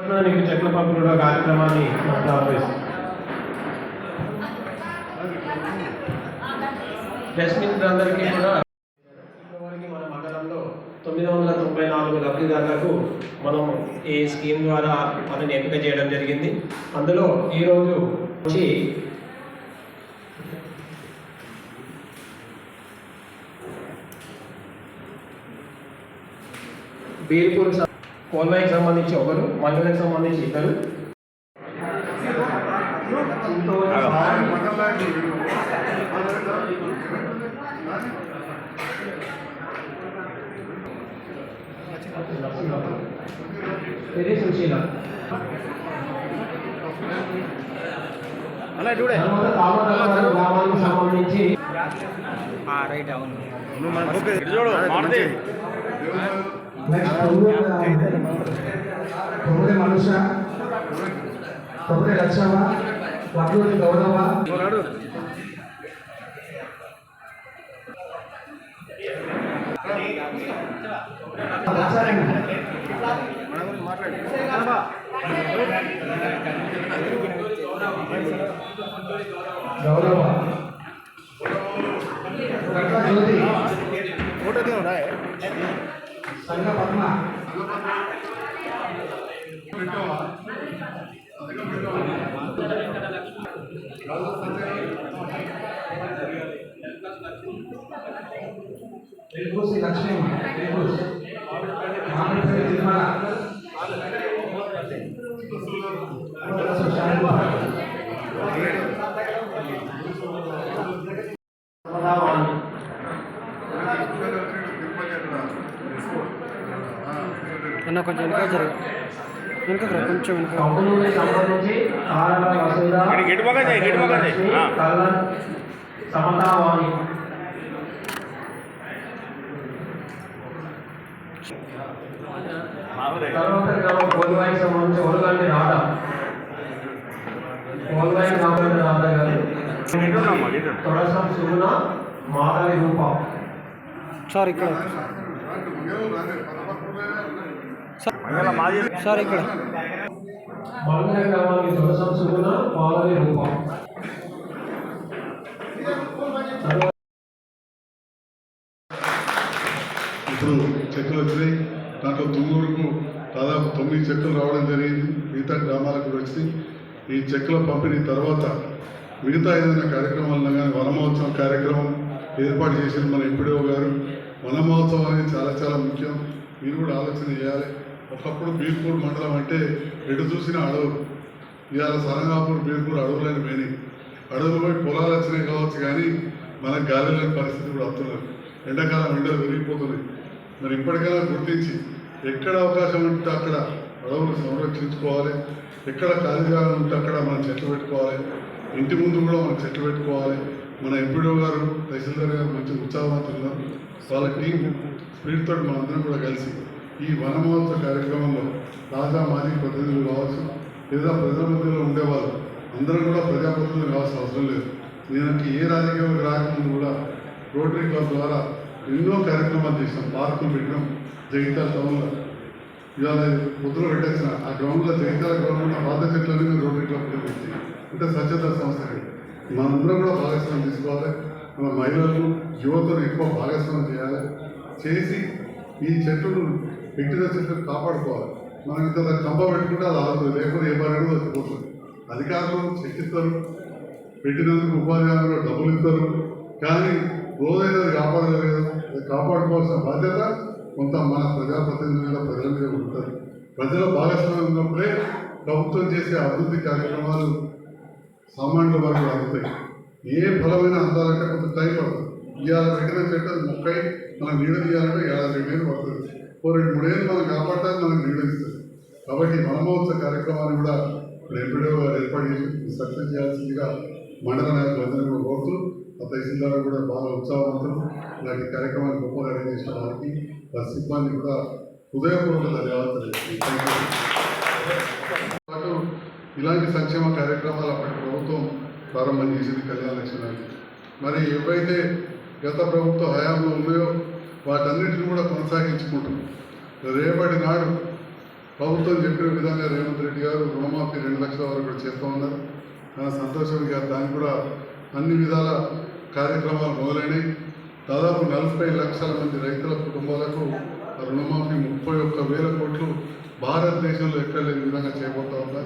నీకు చెట్ల పంపిణీ కార్యక్రమాన్ని మిత్రులందరికీ కూడా ఇప్పటివరకు మన మండలంలో తొమ్మిది వందల తొంభై నాలుగు లబ్ధిదారులకు మనం ఈ స్కీమ్ ద్వారా మనని ఎంపిక చేయడం జరిగింది. అందులో ఈరోజు వచ్చి బీర్పూర్ కోల్వాయికి సంబంధించి ఒకరు మహిళలకు సంబంధించి ఇద్దరు ఇది సుశీల అలా చూడే తర్వాత తామరరావు గ్రామానికి సంబంధించి రైట్ అవును చూడు మారుతి నెక్స్ట్ తొమ్మిది మనుష తొమ్మిది లక్షవ వడ్లూరి గౌరవ గౌరవ ఫోటో దిగరా సంఘ పద్మ తెలుగుసి లక్ష్మీమ్మ వెల్కూసి మామిడిపల్లి తిరుమల అన్న కొంచెం వెనక జరగ వెనక కొంచెం వెనక సార్ ఇక్కడ సార్ ఇక్కడ. ఇప్పుడు చెక్కులు వచ్చినాయి. దాంట్లో తుమ్మూరుకు దాదాపు తొమ్మిది చెక్కులు రావడం జరిగింది. మిగతా గ్రామాలకు కూడా వచ్చినాయి. ఈ చెక్కుల పంపిణీ తర్వాత మిగతా ఏదైనా కార్యక్రమాలు ఉన్నా కానీ వన మహోత్సవం కార్యక్రమం ఏర్పాటు చేసిన మన ఎంపీడీఓ గారు. వన మహోత్సవం అనేది చాలా చాలా ముఖ్యం. మీరు కూడా ఆలోచన చేయాలి. ఒకప్పుడు బీర్పూర్ మండలం అంటే ఎటు చూసిన అడవులు ఇవాళ సరంగాపూర్ బీర్పూర్ అడవులని పోయినాయి అడవులు పోయి పొలాలు వచ్చినాయి కావచ్చు కానీ మనకు గాలి లేని పరిస్థితి కూడా వస్తున్నారు ఎండాకాలం ఎండలు పెరిగిపోతున్నాయి మరి ఇప్పటికైనా గుర్తించి ఎక్కడ అవకాశం ఉంటే అక్కడ అడవులు సంరక్షించుకోవాలి. ఎక్కడ ఖాళీ జాగా ఉంటే అక్కడ మనం చెట్లు పెట్టుకోవాలి. ఇంటి ముందు కూడా మనం చెట్లు పెట్టుకోవాలి. మన ఎంపీడో గారు తహసీల్దార్ గారు మంచి ఉత్సాహవంతులు. వాళ్ళ టీం స్పీడ్తో మనందరం కూడా కలిసి ఈ వనమహోత్సవ కార్యక్రమంలో రాజా మాజీ ప్రతినిధులు కావచ్చు లేదా ప్రజల మధ్యలో ఉండేవాళ్ళు అందరం కూడా ప్రజాప్రతినిధులు కావాల్సిన అవసరం లేదు. నేను ఏ రాజకీయాలకు రాకముందు కూడా రోటరీ క్లబ్ ద్వారా ఎన్నో కార్యక్రమాలు చేసాం పార్కులు పెట్టినాం జగిత్యాల టౌన్లో. ఇవాళ పొద్దున పెట్టేసిన ఆ గ్రౌండ్లో జగిత్యాల గ్రౌండ్లో పాత చెట్లని రోటరీ క్లబ్ పెట్టి అంటే స్వచ్ఛత సంస్థకి మనందరం కూడా భాగస్వామ్యం తీసుకోవాలి. మన మహిళలు యువతను ఎక్కువ భాగస్వామ్యం చేయాలి. చేసి ఈ చెట్టును పెట్టిన చెట్టును కాపాడుకోవాలి. మనం ఇంత కంప పెట్టుకుంటే అది ఆగుతుంది. లేకపోతే ఏ పని కూడా పోతుంది. అధికారులు చెక్కిస్తారు పెట్టినందుకు ఉపాధి హామీలో డబ్బులు ఇస్తారు. కానీ రోజైనా అది కాపాడలేదు అది కాపాడుకోవాల్సిన బాధ్యత కొంత మన ప్రజాప్రతినిధుల మీద ప్రజల మీద ఉంటుంది. ప్రజల భాగస్వామ్యం ఉన్నప్పుడే ప్రభుత్వం చేసే అభివృద్ధి కార్యక్రమాలు సామాన్యుల వరకు అందుతాయి ఏ ఫలమైన అందాలంటే కొంత టైం పడుతుంది. ఇవాళ పెట్టిన చెట్టు అది మొక్కై మనం నీడ తీయాలంటే ఏడాది రెండేళ్ళు పడుతుంది. ఓ రెండు మూడేళ్ళు మనం కాపాడటాన్ని మనకు నీడ కాబట్టి వనమహోత్సవ కార్యక్రమాన్ని కూడా ఇప్పుడు ఎంపీడో గారు ఏర్పాటు చేసి సక్సెస్ చేయాల్సిందిగా మండల నాయకులందరినీ కూడా కోరుతూ ఆ తహసీల్దారు కూడా బాగా ఉత్సాహవంతులు. ఇలాంటి కార్యక్రమాన్ని గొప్పగా అరేంజ్ చేసిన వారికి ఆ సిబ్బంది కూడా హృదయపూర్వక ధన్యవాదాలు. పాటు ఇలాంటి సంక్షేమ కార్యక్రమాలు అప్పటి ప్రభుత్వం ప్రారంభం చేసింది కళ్యాణ లక్ష్మి మరి ఎవరైతే గత ప్రభుత్వ హయాంలో ఉన్నాయో వాటన్నిటిని కూడా కొనసాగించుకుంటున్నాం. రేపటి నాడు ప్రభుత్వం చెప్పిన విధంగా రేవంత్ రెడ్డి గారు రుణమాఫీ రెండు లక్షల వరకు కూడా చేస్తూ ఉన్నారు. చాలా సంతోషం గారు దానికి కూడా అన్ని విధాల కార్యక్రమాలు మొదలైనవి దాదాపు నలభై లక్షల మంది రైతుల కుటుంబాలకు ఆ రుణమాఫీ ముప్పై ఒక్క వేల కోట్లు భారతదేశంలో ఎక్కడ లేని విధంగా చేయబోతా ఉన్నారు.